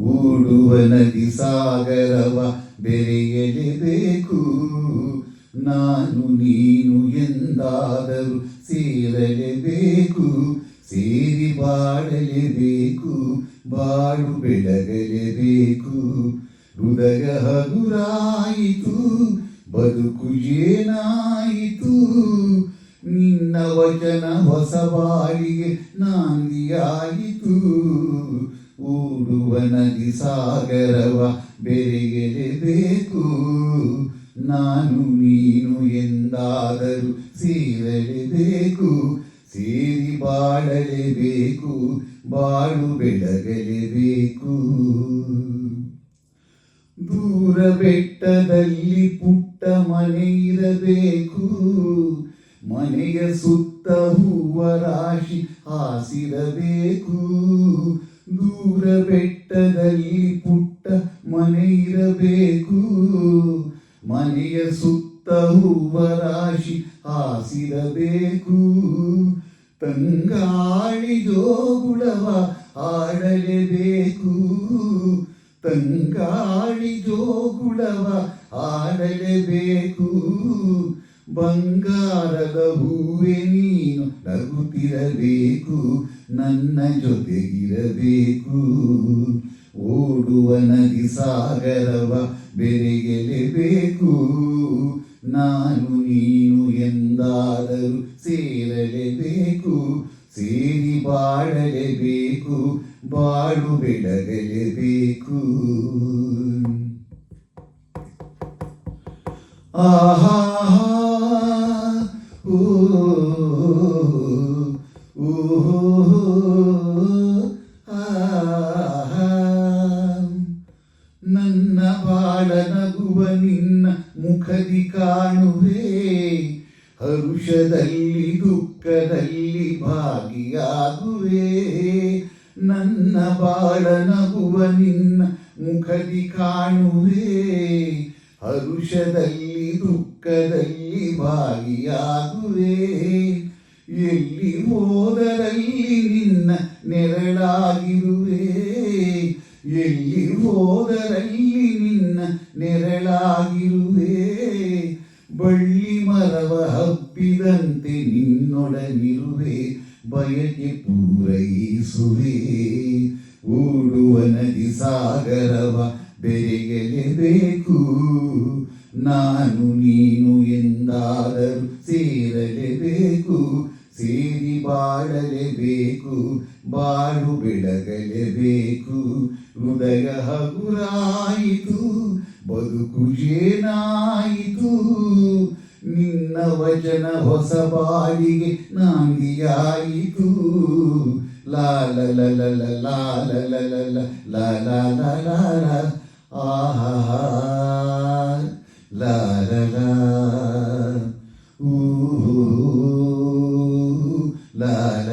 ಓಡುವ ನದಿ ಸಾಗರವ ಬೆರೆಯಲೇಬೇಕು ನಾನು ನೀನು ಎಂದಾದರೂ ಸೇರಲೇಬೇಕು. ಸೇರಿ ಬಾಳಲೇಬೇಕು, ಬಾಳು ಬೆಳಗಲೇಬೇಕು. ಹೃದಯ ಹಗುರಾಯಿತು, ಬದುಕು ಏನಾಯಿತು. ನಿನ್ನ ವಚನ ಹೊಸ ಬಾಳಿಗೆ ನಾಂದಿಯಾಯಿತು. ಓಡುವ ನದಿ ಸಾಗರವ ಬೇಕು. ನಾನು ನೀನು ಎಂದಾದರೂ ಸೇರಲೆಬೇಕು ಸೇರಿ ಬಾಳಲೇಬೇಕು ಬಾಳು ಬೆಳಗಲೇಬೇಕು ದೂರ ಬೆಟ್ಟದಲ್ಲಿ ಪುಟ್ಟ ಮನೆ ಇರಬೇಕು. ಮನೆಯ ಸುತ್ತ ಹೂವ ರಾಶಿ ಹಾಸಿರಬೇಕು. ದೂರ ಬೆಟ್ಟದಲ್ಲಿ ಪುಟ್ಟ ಮನೆ ಇರಬೇಕು. ಮನೆಯ ಸುತ್ತ ಹೂವ ರಾಶಿ ಹಾಸಿರಬೇಕು. ತಂಗಾಳಿ ಜೋಗುಳವ ಆಡಲೇಬೇಕು ತಂಗಾಳಿ ಜೋಗುಳವ ಆಡಲೇಬೇಕು ಬಂಗಾರದ ಹೂವೆ ನೀನು ನಗುತ್ತಿರಬೇಕು, ನನ್ನ ಜೊತೆಗಿರಬೇಕು. ಓಡುವ ನದಿ ಸಾಗರವ ಬೆರೆಗೆಲೆಬೇಕು. ನಾನು ನೀನು ಎಂದಾದರೂ ಸೇರಲೇಬೇಕು, ಸೇರಿ ಬಾಳಲೇಬೇಕು, ಬಾಳು ಬೆಳಗಲೇಬೇಕು. ಆಹಾ, ಓ ನಗುವ ನಿನ್ನ ಮುಖದಿ ಕಾಣುವೆ. ಹರುಷದಲ್ಲಿ ದುಃಖದಲ್ಲಿ ಭಾಗಿಯಾಗುವೆ. ನನ್ನ ಬಾಳ ನಗುವ ನಿನ್ನ ಮುಖದಿ ಕಾಣುವೆ. ಹರುಷದಲ್ಲಿ ದುಃಖದಲ್ಲಿ ಭಾಗಿಯಾಗುವೆ. ಎಲ್ಲಿ ಹೋದರಲ್ಲಿ ನಿನ್ನ ನೆರಳಾಗಿರುವೆ ನೆರಳಾಗಿರುವೆ ಬಳ್ಳಿ ಮರವ ಹಬ್ಬಿದಂತೆ ನಿನ್ನೊಡನಿರುವೆ ಬಯಕೆ ಪೂರೈಸುವೆ. ಓಡುವ ನದಿ ಸಾಗರವ ಬೆರೆಯಲೇಬೇಕು ನಾನು ನೀನು ಎಂದಾದರೂ ಸೇರಲೇಬೇಕು. ಸೇರಿ ಬಾಳಲೇಬೇಕು. ಬಾಳು ಬೆಳಗಲೇಬೇಕು. ಹೃದಯ ಹಗುರಾಯಿತು. ಬದುಕು ಏನಾಯಿತು ನಿನ್ನ ವಚನ ಹೊಸ ಬಾಳಿಗೆ ನಾಂದಿಯಾಯಿತು ಲಾಲ ಲಲ ಲಾಲ ಲಲ ಲಾಲ ಲಾಲ ಆಹಾ ಲಾಲ ಊ ಲಾಲ